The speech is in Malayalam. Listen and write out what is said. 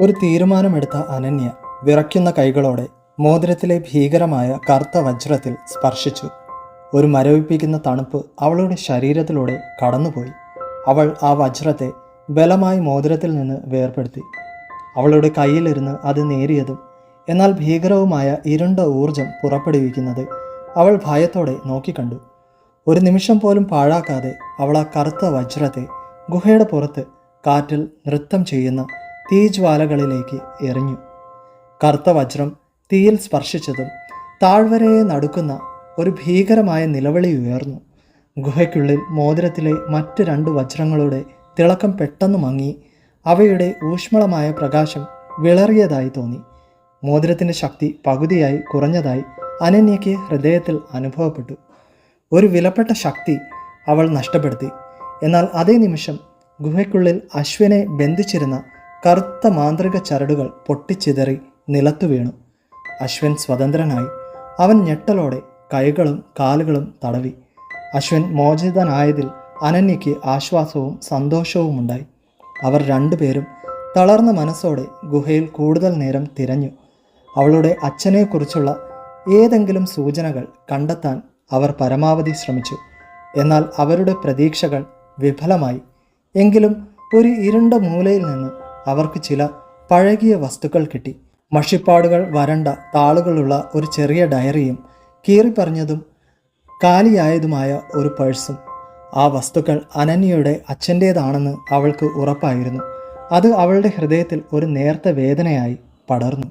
ഒരു തീരുമാനമെടുത്ത അനന്യ വിറയ്ക്കുന്ന കൈകളോടെ മോതിരത്തിലെ ഭീകരമായ കറുത്ത വജ്രത്തിൽ സ്പർശിച്ചു. ഒരു മരവിപ്പിക്കുന്ന തണുപ്പ് അവളുടെ ശരീരത്തിലൂടെ കടന്നുപോയി. അവൾ ആ വജ്രത്തെ ബലമായി മോതിരത്തിൽ നിന്ന് വേർപെടുത്തി. അവളുടെ കയ്യിലിരുന്ന് അത് നേരിയതും എന്നാൽ ഭീകരവുമായ ഇരുണ്ട ഊർജം പുറപ്പെടുവിക്കുന്നത് അവൾ ഭയത്തോടെ നോക്കിക്കണ്ടു. ഒരു നിമിഷം പോലും പാഴാക്കാതെ അവൾ ആ കറുത്ത വജ്രത്തെ ഗുഹയുടെ പുറത്ത് കാറ്റിൽ നൃത്തം ചെയ്യുന്ന തീജ്വാലകളിലേക്ക് എറിഞ്ഞു. കറുത്ത വജ്രം തീയിൽ സ്പർശിച്ചതും താഴ്വരയെ നടുക്കുന്ന ഒരു ഭീകരമായ നിലവിളി ഉയർന്നു. ഗുഹയ്ക്കുള്ളിൽ മോതിരത്തിലെ മറ്റ് രണ്ട് വജ്രങ്ങളുടെ തിളക്കം പെട്ടെന്ന് മങ്ങി അവയുടെ ഊഷ്മളമായ പ്രകാശം വിളറിയതായി തോന്നി. മോതിരത്തിന്റെ ശക്തി പകുതിയായി കുറഞ്ഞതായി അനന്യയ്ക്ക് ഹൃദയത്തിൽ അനുഭവപ്പെട്ടു. ഒരു വിലപ്പെട്ട ശക്തി അവൾ നഷ്ടപ്പെടുത്തി. എന്നാൽ അതേ നിമിഷം ഗുഹയ്ക്കുള്ളിൽ അശ്വിനെ ബന്ധിച്ചിരുന്ന കറുത്ത മാന്ത്രിക ചരടുകൾ പൊട്ടിച്ചിതറി നിലത്തു വീണു. അശ്വൻ സ്വതന്ത്രനായി. അവൻ ഞെട്ടലോടെ കൈകളും കാലുകളും തടവി. അശ്വൻ മോചിതനായതിൽ അനന്യയ്ക്ക് ആശ്വാസവും സന്തോഷവുമുണ്ടായി. അവർ രണ്ടുപേരും തളർന്ന മനസ്സോടെ ഗുഹയിൽ കൂടുതൽ നേരം തിരഞ്ഞു. അവളുടെ അച്ഛനെക്കുറിച്ചുള്ള ഏതെങ്കിലും സൂചനകൾ കണ്ടെത്താൻ അവർ പരമാവധി ശ്രമിച്ചു. എന്നാൽ അവരുടെ പ്രതീക്ഷകൾ വിഫലമായി. എങ്കിലും ഒരു ഇരുണ്ട മൂലയിൽ നിന്ന് അവർക്ക് ചില പഴകിയ വസ്തുക്കൾ കിട്ടി. മഷിപ്പാടുകൾ വരണ്ട താളുകളുള്ള ഒരു ചെറിയ ഡയറിയും കീറിപ്പറഞ്ഞതും കാലിയായതുമായ ഒരു പേഴ്സും. ആ വസ്തുക്കൾ അനന്യയുടെ അച്ഛന്റേതാണെന്ന് അവൾക്ക് ഉറപ്പായിരുന്നു. അത് അവളുടെ ഹൃദയത്തിൽ ഒരു നേർത്ത വേദനയായി പടർന്നു.